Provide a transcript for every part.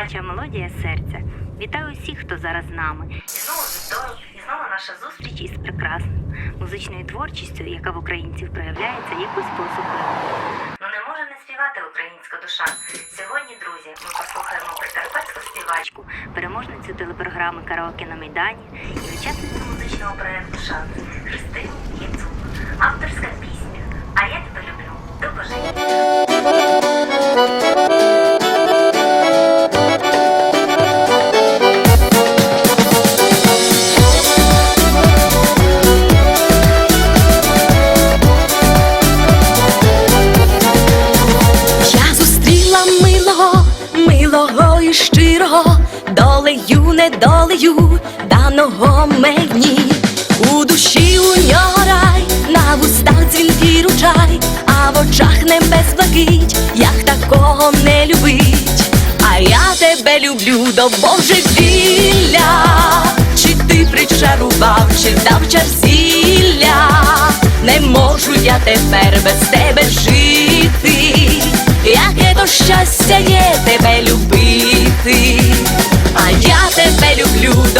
Передача Мелодія серця. Вітаю усіх, хто зараз з нами. І знову вівторок, і знову наша зустріч із прекрасною музичною творчістю, яка в українців проявляється якось по-особливому. Ну не може не співати українська душа. Сьогодні, друзі, ми послухаємо прикарпатську співачку, переможницю телепрограми Караоке на Майдані і учасницю музичного проєкту Шанс Христину долею, даного мені. У душі у нього рай, на вустах дзвінкий ручай, а в очах небес блакить, як такого не любить. А я тебе люблю до божевілля, чи ти причарував, чи дав чар зілля, не можу я тепер без тебе жити, яке то щастя є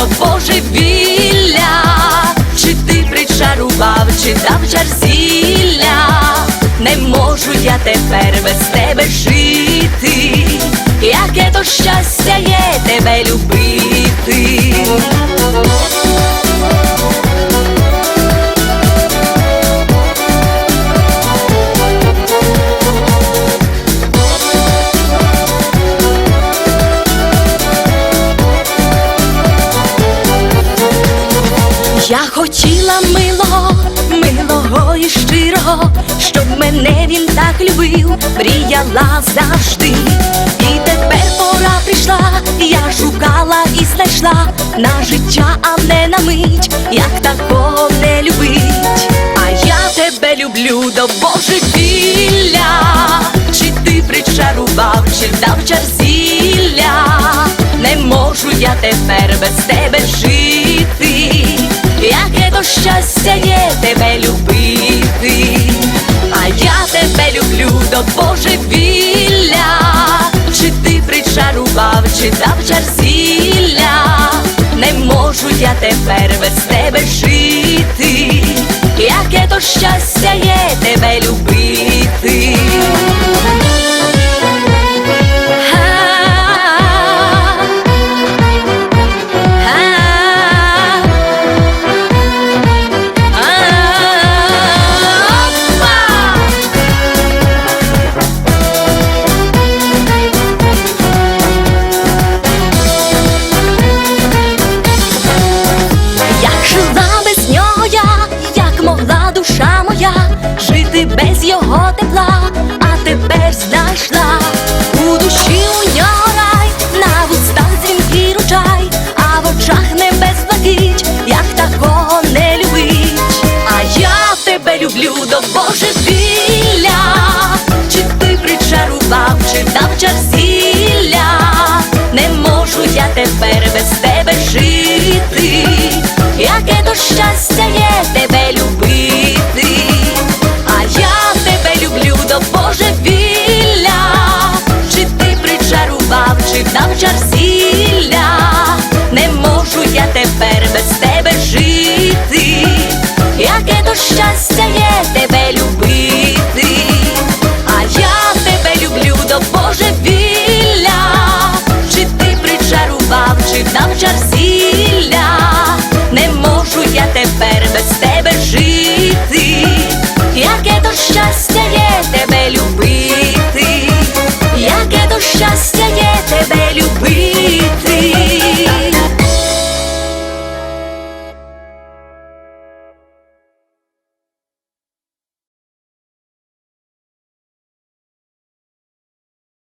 до божевілля, чи ти причарував, чи дав чар зілля, не можу я тепер без тебе жити, яке то щастя є тебе любити. Я хотіла милого, милого і щирого, щоб мене він так любив, мріяла завжди. І тепер пора прийшла, я шукала і знайшла на життя, а не на мить, як такого не любить. А я тебе люблю до божевілля, чи ти причарував, чи дав чар зілля, не можу я тепер без тебе жити, щастя є тебе любити, а я тебе люблю до божевілля, чи ти причарував, чи дав чар зілля, не можу я тепер без тебе жити, яке то щастя є тебе любити. щастя є тебе любити, а я тебе люблю до божевілля, чи ти причарував, чи вдав чар зілля? Не можу я тепер без тебе жити, яке то щастя є тебе любити, а я тебе люблю до божевілля, чи ти причарував, чи вдав чар зілля? щастя є тебе люби.